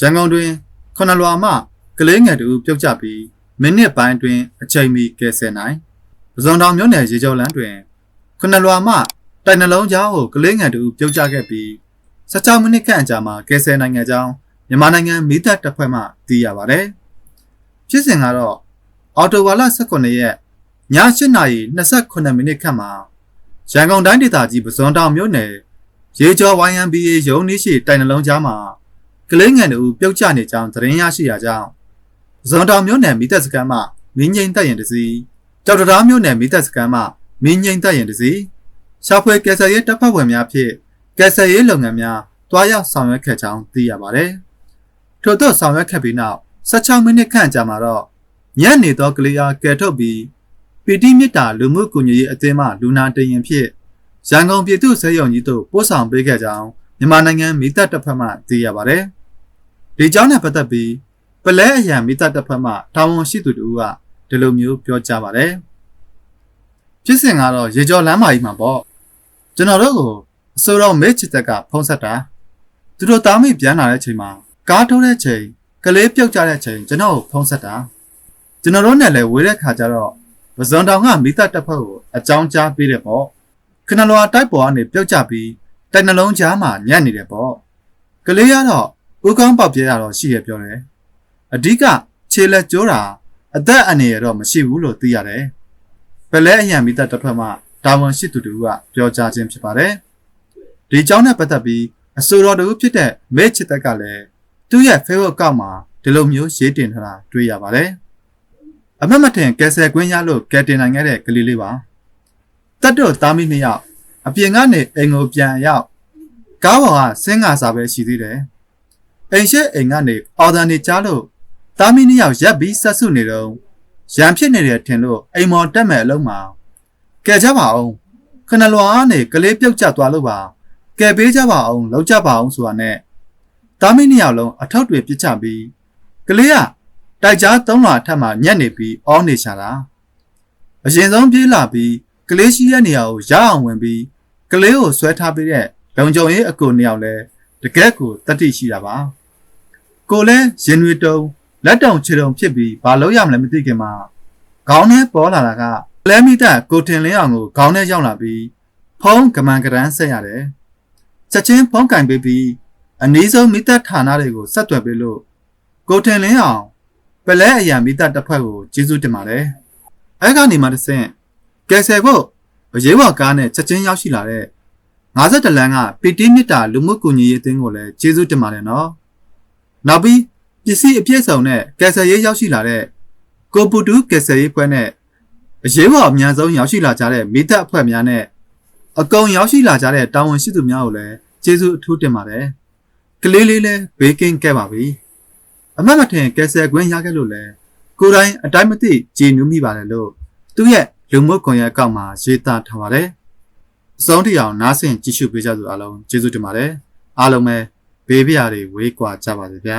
ရန်ကုန်တွင်ခဏလွာမှကလေးငယ်တူပြုတ်ကျပြီးမိနစ်ပိုင်းတွင်အချိန်မီကယ်ဆယ်နိုင်ပဇွန်တောင်မြို့နယ်ရေကျော်လန်းတွင်ခဏလွာမှတိုက်နှလုံးကြားကိုကလေးငယ်တူပြုတ်ကျခဲ့ပြီး 16မိနစ်ခန့်အကြာမှာကယ်ဆယ်နိုင်ခဲ့ကြောင်းမြန်မာနိုင်ငံမိသက်တပ်ဖွဲ့မှသိရပါတယ်ဖြစ်စဉ်ကတော့အော်တိုဝါလာ18ရက်ည8:29မိနစ်ခန့်မှာရန်ကုန်တိုင်းဒေသကြီးပဇွန်တောင်မြို့နယ်ရေကျော် YMBA ရုံးနည်းရှိတိုက်နှလုံးကြားမှာကလေးငယ်တို့ပြုတ်ကျနေကြောင်းသတင်းရရှိရကြောင်းဇွန်တောင်မြို့နယ်မိသက်စခန်းမှမင်းငိမ့်တက်ရင်တစီကြောက်တရားမြို့နယ်မိသက်စခန်းမှမင်းငိမ့်တက်ရင်တစီရှာဖွေကယ်ဆယ်ရေးတပ်ဖွဲ့ဝင်များဖြင့်ကယ်ဆယ်ရေးလုပ်ငန်းများ တွားရောက်ဆောင်ရွက်ခဲ့ကြောင်းသိရပါတယ်။ထို့သောဆောင်ရွက်ခဲ့ပြီးနောက်16မိနစ်ခန့်ကြာမှာတော့ညနေသောကလေးအားကယ်ထုတ်ပြီးပီတိမြစ်တာလူမှုကွန်ရက်ရေးအသင်းမှလူနာတရင်ဖြင့်ရန်ကုန်ပြည်သူ့ဆေးရုံကြီးသို့ပို့ဆောင်ပေးခဲ့ကြောင်းမြန်မာနိုင်ငံမိသက်တပ်ဖွဲ့မှသိရပါတယ်။ဒီကြောင်းနဲ့ပတ်သက်ပြီးပလဲအရန်မိသားတစ်ဖက်မှတာဝန်ရှိသူတို့ကဒီလိုမျိုးပြောကြားပါတယ်ဖြစ်စဉ်ကတော့ရေကျော်လမ်းမကြီးမှာပေါ့ကျွန်တော်တို့ကိုအစိုးရမေ့ချစ်တက်ကဖုံးဆက်တာ သူတို့တားမိပြန်လာတဲ့ချိန်မှာကားထိုးတဲ့ချိန်ကလေးပြုတ်ကြတဲ့ချိန်ကျွန်တော်ကိုဖုံးဆက်တာကျွန်တော်တို့နဲ့လည်းဝေးတဲ့ခါကျတော့ပဇွန်တောင်ကမိသားတစ်ဖက်ကိုအကြောင်းကြားပေးတယ်ပေါ့ခဏလွာတိုက်ပေါ်ကနေပြုတ်ကြပြီးတိုက်နှလုံးကြားမှာညံ့နေတယ်ပေါ့ကလေးကတော့ဦးကောင်းပေါက်ပြဲရတော့ရှိရပြောတယ်။အဓိကခြေလက်ကျိုးတာအသက်အန္တရာယ်တော့မရှိဘူးလို့သိရတယ်။ပလဲအရန်မိသက်တစ်ဖက်မှတာဝန်ရှိသူတို့ကပြောကြားခြင်းဖြစ်ပါတယ်။ဒီကြောင်းနဲ့ပတ်သက်ပြီး အဆိုတော်တို့ဖြစ်တဲ့မဲချစ်သက်ကလည်းသူ့ရဲ့ Facebook ကောက်မှာဒီလိုမျိုးရေးတင်ထားတာတွေ့ရပါတယ်။အမတ်မထင်ကယ်ဆယ်ကွင်းရလို့ကယ်တင်နိုင်ခဲ့တဲ့ကလေးလေးပါ။တက်တော့သားမိနှစ်ယောက်အပြင်ကနေအိမ်ကိုပြန်ရောက်ကားပေါ်ကဆင်းငါစာပဲရှိသေးတယ်။အိမ်ရှိအိမ်ကနေအော်ဒန်နေကြားလို့တာမီနှစ်ယောက်ရက်ပြီးဆက်စုနေတော့ရန်ဖြစ်နေတယ်ထင်လို့အိမ်မော်တက်မဲ့အလုံးမှာကဲကြပါအောင်ခဏလွာကနေကလေးပြုတ်ကျသွားလို့ပါ ကဲပေးကြပါအောင်လောက်ကြပါအောင်ဆိုတာနဲ့တာမီနှစ်ယောက်လုံးအထောက်တွေပြစ်ချပြီးကလေးကတိုက်ကြားသုံးလွာထပ်မှညက်နေပြီးအောင်းနေရှာတာအရင်ဆုံးပြေးလာပြီးကလေးရှိတဲ့နေရာကိုရအောင်ဝင်ပြီးကလေးကိုဆွဲထားပေးတဲ့လုံကြုံရေးအကူနှစ်ယောက်လဲတကက်ကိုတတိရှိတာပါကိုလည်းရင်တွေတုံလက်တုံခြေတုံဖြစ်ပြီးဘာလို့ရမလဲမသိခင်မှာခေါင်းထဲပေါ်လာတာကလဲမိတက်ကိုတင်လင်းအောင်ကိုခေါင်းထဲရောက်လာပြီးဖုံးကမန်ကရန်ဆက်ရတယ် ချက်ချင်းဖုံးကင်ပေးပြီးအနည်းဆုံးမိသက်ဌာနတွေကိုဆက်သွယ်ပေးလို့ကိုတင်လင်းအောင်ပလဲအရန်မိသက်တစ်ဖက်ကိုကျေးဇူးတင်ပါတယ်အဲကနေမှတစ်ဆင့်ကယ်ဆယ်ဖို့အရေးပေါ်ကားနဲ့ချက်ချင်းရောက်ရှိလာတဲ့52လမ်းကပီတီမြစ်တာလူမှုကူညီရေးအသင်းကိုလည်းကျေးဇူးတင်ပါတယ်နော်နောက်ပြီးပစ္စည်းအပြည့်စုံနဲ့ကယ်ဆယ်ရေးရောက်ရှိလာတဲ့ကိုပူတူကယ်ဆယ်ရေးဖွဲ့နဲ့အရေးပေါ်အများဆုံးရောက်ရှိလာကြတဲ့မိသက်အဖွဲ့များနဲ့ အကုန်ရောက်ရှိလာကြတဲ့တာဝန်ရှိသူများကိုလည်းကျေးဇူးအထူးတင်ပါတယ်။ကလေးလေးလည်းဘေးကင်းခဲ့ပါပြီ။အမတ်မထင်ကယ်ဆယ်ခွင့်ရခဲ့လို့လည်းကိုယ်တိုင်အတိုင်းမသိကြည်နူးမိပါတယ်လို့သူ့ရဲ့လူမှုကွန်ရက်အကောင့်မှာရေးသားထားပါတယ်။အဆုံးထိအောင်နားဆင်ကြည့်ရှုပေးကြသူအားလုံးကျေးဇူးတင်ပါတယ်။အားလုံးပဲဘေးပြားတွေဝေးကွာကြပါစေဗျာ